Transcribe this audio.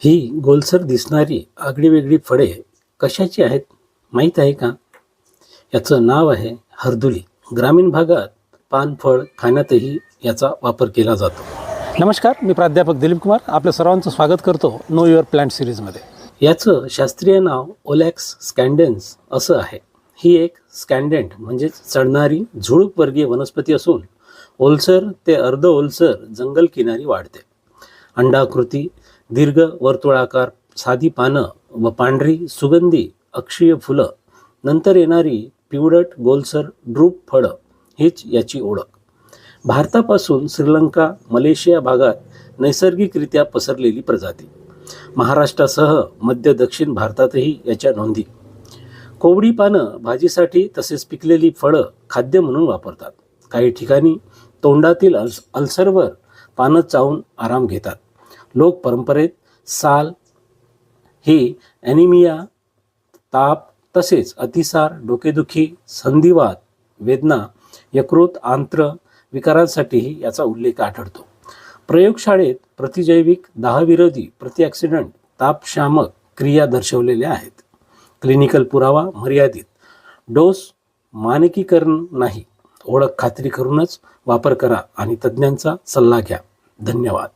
ही गोलसर दिसणारी आगळीवेगळी फळे कशाची आहेत माहीत आहे का? याचं नाव आहे हरदुली. ग्रामीण भागात पान फळ खाण्यातही याचा वापर केला जातो. नमस्कार मी प्राध्यापक दिलीप कुमार. आपल्या सर्वांचं स्वागत करतो नो युअर प्लांट सिरीजमध्ये. याचं शास्त्रीय नाव ओलॅक्स स्कॅन्डेन्स असं आहे. ही एक स्कॅन्डेंट म्हणजेच चढणारी झुळूक वर्गीय वनस्पती असून ओलसर ते अर्ध ओलसर जंगल किनारी वाढते. अंडाकृती दीर्घ वर्तुळाकार साधी पानं व पांढरी सुगंधी अक्षीय फुलं नंतर येणारी पिवळट गोलसर ड्रूप फळं हीच याची ओळख. भारतापासून श्रीलंका मलेशिया भागात नैसर्गिकरित्या पसरलेली प्रजाती. महाराष्ट्रासह मध्य दक्षिण भारतातही याच्या नोंदी. कोवडी पानं भाजीसाठी तसेच पिकलेली फळं खाद्य म्हणून वापरतात. काही ठिकाणी तोंडातील अल्स अल्सरवर पानं चावून आराम घेतात. लोक परंपरेत साल हे ॲनिमिया ताप तसेच अतिसार डोकेदुखी संधिवात वेदना यकृत आंत्र विकारांसाठीही याचा उल्लेख आढळतो. प्रयोगशाळेत प्रतिजैविक दाहविरोधी प्रतिॲक्सिडंट तापशामक क्रिया दर्शवलेल्या आहेत. क्लिनिकल पुरावा मर्यादित. डोस मानकीकरण नाही. ओळख खात्री करूनच वापर करा आणि तज्ज्ञांचा सल्ला घ्या. धन्यवाद.